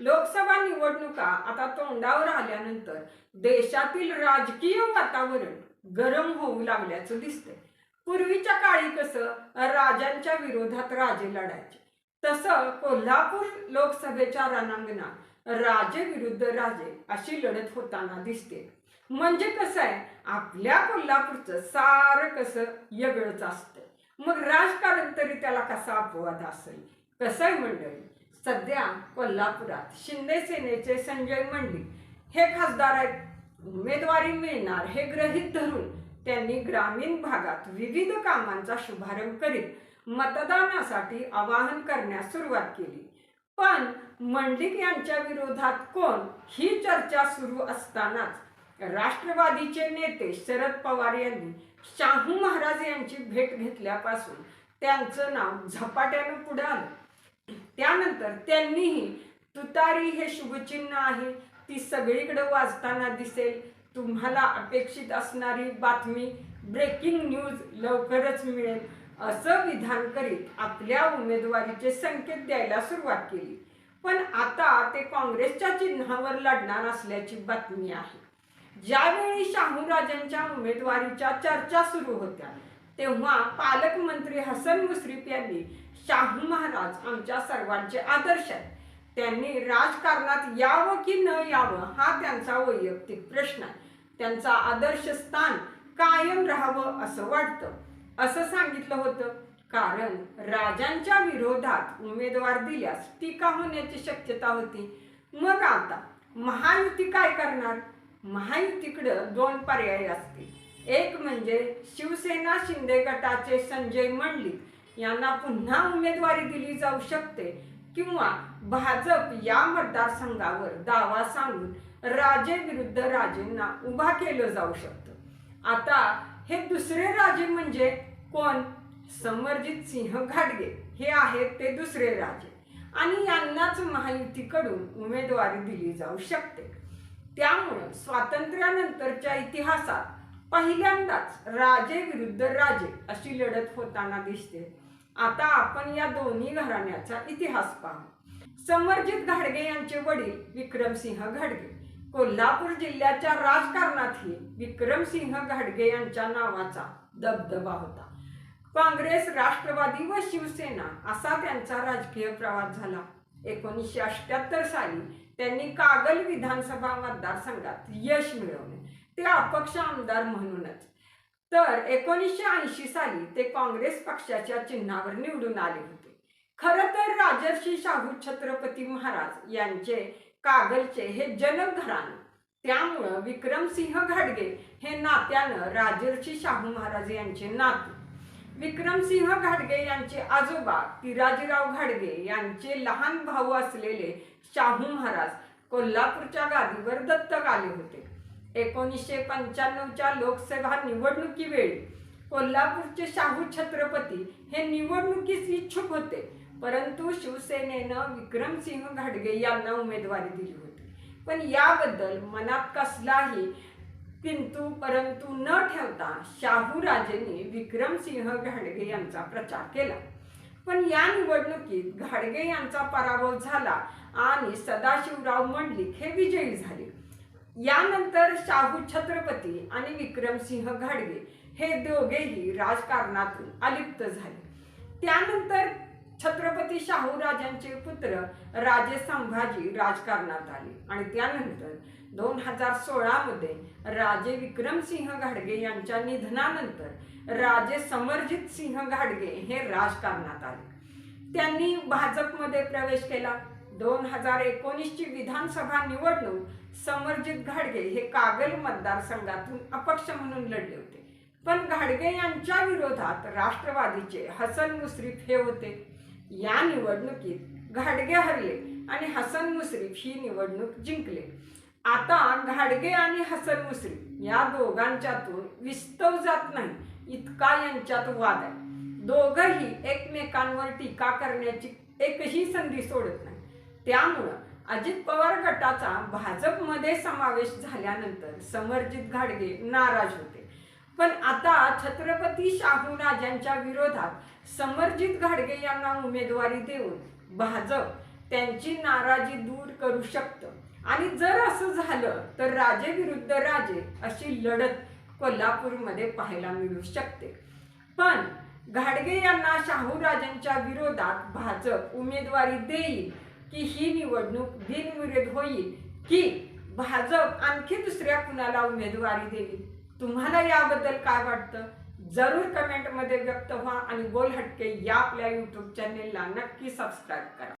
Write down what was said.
लोकसभा निवडणुका आता तोंडावर आल्यानंतर देशातील राजकीय वातावरण गरम होऊ लागल्याचं दिसतंय. पूर्वीच्या काळी कसं राजांच्या विरोधात राजे लढायचे तसं कोल्हापूर लोकसभेच्या रणांगणात राजे विरुद्ध राजे अशी लढत होताना दिसते. म्हणजे कसं आहे आपल्या कोल्हापूरचं सारं कसं येगळंच असतं मग राजकारण तरी त्याला कसा अपवाद असेल? कसं आहे मंडळी? सध्या कोल्हापुरात शिंदे सेनेचे संजय मंडिक हे खासदार आहेत. उमेदवारी मिळणार हे गृहीत धरून त्यांनी ग्रामीण भागात विविध कामांचा शुभारंभ करीत मतदानासाठी आवाहन करण्यास सुरुवात केली. पण मंडिक यांच्या विरोधात कोण ही चर्चा सुरू असतानाच राष्ट्रवादीचे नेते शरद पवार यांनी शाहू महाराज यांची भेट घेतल्यापासून त्यांचं नाव झपाट्यानं पुढे आलं. त्यानंतर त्यांनीही तुतारी हे शुभचिन्ह आहे ती सगळीकडे वाचताना दिसेल. तुम्हाला अपेक्षित असणारी बातमी ब्रेकिंग न्यूज लवकरच मिळेल. असं विधान करीत आपल्या उमेदवारीचे संकेत द्यायला सुरुवात केली. पण आता ते काँग्रेसच्या चिन्हावर लढणार असल्याची बातमी आहे. ज्यावेळी शाहूराजांच्या उमेदवारीच्या चर्चा सुरू होत्या तेव्हा पालकमंत्री हसन मुश्रीफ यांनी शाहू महाराज आमच्या सर्वांचे आदर्श आहेत. त्यांनी राजकारणात यावं की न यावं हा त्यांचा वैयक्तिक प्रश्न आहे. त्यांचा आदर्श स्थान कायम राहावं असं वाटतं. असं सांगितलं होतं. कारण राजांच्या विरोधात उमेदवार दिल्यास टीका होण्याची शक्यता होती. मग आता महायुती काय करणार? महायुतीकडं दोन पर्याय असतील. एक म्हणजे शिवसेना शिंदे गटाचे संजय मंडलिक यांना पुन्हा उमेदवारी दिली जाऊ शकते किंवा भाजप या मतदारसंघावर दावा सांगून राजे विरुद्ध राजेंना उभा केलं जाऊ शकतं. आता हे दुसरे राजे म्हणजे कोण? समरजित सिंह घाटगे. हे आहेत ते दुसरे राजे. आणि यांनाच महायुतीकडून उमेदवारी दिली जाऊ शकते. त्यामुळं स्वातंत्र्यानंतरच्या इतिहासात पहिल्यांदाच राजे विरुद्ध राजे अशी लढत होताना दिसते. आता आपण या दोन्ही घराण्याचा इतिहास पाहू. समरजित घाडगे यांचे वडील विक्रमसिंह घाडगे. कोल्हापूर जिल्ह्याच्या राजकारणातही विक्रमसिंह घाडगे यांच्या नावाचा दबदबा होता. काँग्रेस राष्ट्रवादी व शिवसेना असा त्यांचा राजकीय प्रवास झाला. एकोणीसशे अठ्याहत्तर साली त्यांनी कागल विधानसभा मतदारसंघात यश मिळवले. ते अपक्ष आमदार म्हणूनच. तर एकोणीसशे ऐंशी साली ते काँग्रेस पक्षाच्या चिन्हावर निवडून आले होते. खरं तर राजर्षी शाहू छत्रपती महाराज यांचे कागलचे हे जनक घराणे त्यामुळं विक्रमसिंह घाडगे हे नात्यानं राजर्षी शाहू महाराज यांचे नाते. विक्रमसिंह घाडगे यांचे आजोबा तिराजीराव घाडगे यांचे लहान भाऊ असलेले शाहू महाराज कोल्हापूरच्या गादीवर दत्तक आले होते. एकोणीसशे पंच्याण्णवच्या लोकसभा निवडणुकीवेळी कोल्हापूरचे शाहू छत्रपती हे निवडणुकीस इच्छुक होते परंतु शिवसेनेनं विक्रमसिंह घाडगे यांना उमेदवारी दिली होती. पण याबद्दल मनात कसलाही किंतु परंतु न ठेवता शाहू राजेंनी विक्रमसिंह घाडगे यांचा प्रचार केला. पण या निवडणुकीत घाडगे यांचा पराभव झाला आणि सदाशिवराव मंडलिक हे विजयी झाले. यानंतर शाहू छत्रपती आणि विक्रमसिंह घाडगे हे दोघेही राजकारणातून अलिप्त झाले. त्यानंतर छत्रपती शाहू राजांचे पुत्र राजे संभाजी राजकारणात आले आणि त्यानंतर दोन हजार सोळामध्ये राजे विक्रमसिंह घाडगे यांच्या निधनानंतर राजे समरजित सिंह घाडगे हे राजकारणात आले. त्यांनी भाजपमध्ये प्रवेश केला. दोन हजार एकोणीसची विधानसभा निवडणूक समरजित घाडगे हे कागल मतदारसंघातून अपक्ष म्हणून लढले होते. पण घाडगे यांच्या विरोधात राष्ट्रवादीचे हसन मुश्रीफ हे होते. या निवडणुकीत घाडगे हरले आणि हसन मुश्रीफ ही निवडणूक जिंकले. आता घाडगे आणि हसन मुश्रीफ या दोघांच्यातून विस्तव जात नाही इतका यांच्यात वाद आहे. दोघंही एकमेकांवर टीका करण्याची एकही संधी सोडत नाही. त्यामुळं अजित पवार गटाचा भाजपमध्ये समावेश झाल्यानंतर समरजित घाडगे नाराज होते. पण आता छत्रपती शाहू राजांच्या विरोधात समरजित घाडगे यांना उमेदवारी देऊन भाजप त्यांची नाराजी दूर करू शकतं. आणि जर असं झालं तर राजे विरुद्ध राजे अशी लढत कोल्हापूरमध्ये पाहायला मिळू शकते. पण घाडगे यांना शाहू राजांच्या विरोधात भाजप उमेदवारी देईल की ही निवडणूक बिनविरोध होईल की भाजप आणखी दुसऱ्या कुणाला उमेदवारी देईल? तुम्हाला याबद्दल काय वाटतं? जरूर कमेंटमध्ये व्यक्त व्हा आणि बोल हटके या आपल्या यूट्यूब चॅनेलला नक्की सबस्क्राईब करा.